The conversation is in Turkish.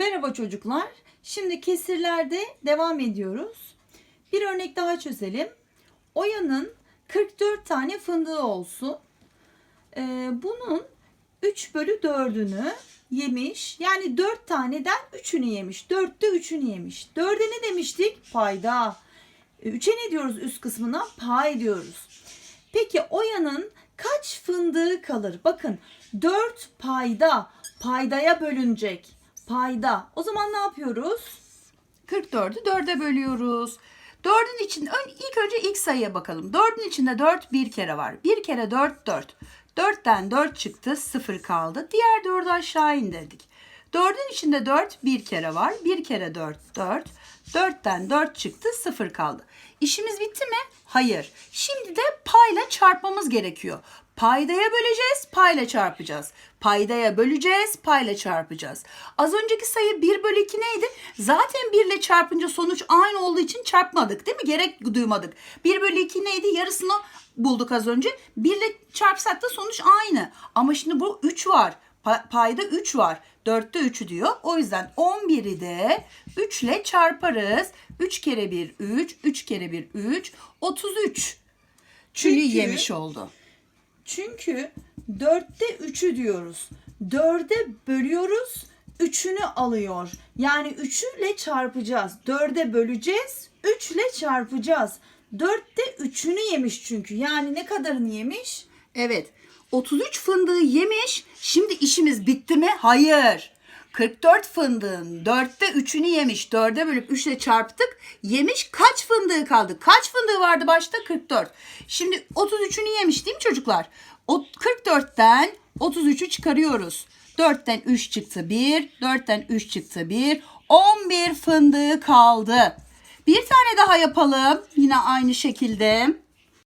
Merhaba çocuklar. Şimdi kesirlerde devam ediyoruz. Bir örnek daha çözelim. Oya'nın 44 tane fındığı olsun. Ee, bunun 3 bölü 4'ünü yemiş. Yani 4 taneden 3'ünü yemiş. 4'te 3'ünü yemiş. 4'e ne demiştik? Payda. 3'e ne diyoruz üst kısmına? Pay diyoruz. Peki Oya'nın kaç fındığı kalır? Bakın 4 payda paydaya bölünecek. Payda. O zaman ne yapıyoruz? 44'ü 4'e bölüyoruz. 4'ün içinde ön, ilk önce ilk sayıya bakalım. 4'ün içinde 4 bir kere var. Bir kere 4 4. 4'ten 4 çıktı 0 kaldı. Diğer 4'ü aşağı indirdik. 4'ün içinde 4 bir kere var. Bir kere 4 4. 4'ten 4 çıktı 0 kaldı. İşimiz bitti mi? Hayır. Şimdi de payla çarpmamız gerekiyor. Paydaya böleceğiz, payla çarpacağız. Paydaya böleceğiz, payla çarpacağız. Az önceki sayı 1 bölü 2 neydi? Zaten 1 ile çarpınca sonuç aynı olduğu için çarpmadık değil mi? Gerek duymadık. 1 bölü 2 neydi? Yarısını bulduk az önce. 1 ile çarpsak da sonuç aynı. Ama şimdi bu 3 var. Pa- payda 3 var. 4'te 3'ü diyor. O yüzden 11'i de 3 ile çarparız. 3 kere 1 3, 3 kere 1 3, 33. Çünkü Çünkü- yemiş oldu. Çünkü 4'te 3'ü diyoruz. 4'e bölüyoruz. 3'ünü alıyor. Yani 3'ü ile çarpacağız. 4'e böleceğiz. 3 ile çarpacağız. 4'te 3'ünü yemiş çünkü. Yani ne kadarını yemiş? Evet. 33 fındığı yemiş. Şimdi işimiz bitti mi? Hayır. 44 fındığın 4'te 3'ünü yemiş. 4'e bölüp 3 ile çarptık. Yemiş kaç fındığı kaldı? Kaç fındığı vardı başta? 44. Şimdi 33'ünü yemiş değil mi çocuklar? O 44'ten 33'ü çıkarıyoruz. 4'ten 3 çıktı 1. 4'ten 3 çıktı 1. 11 fındığı kaldı. Bir tane daha yapalım. Yine aynı şekilde.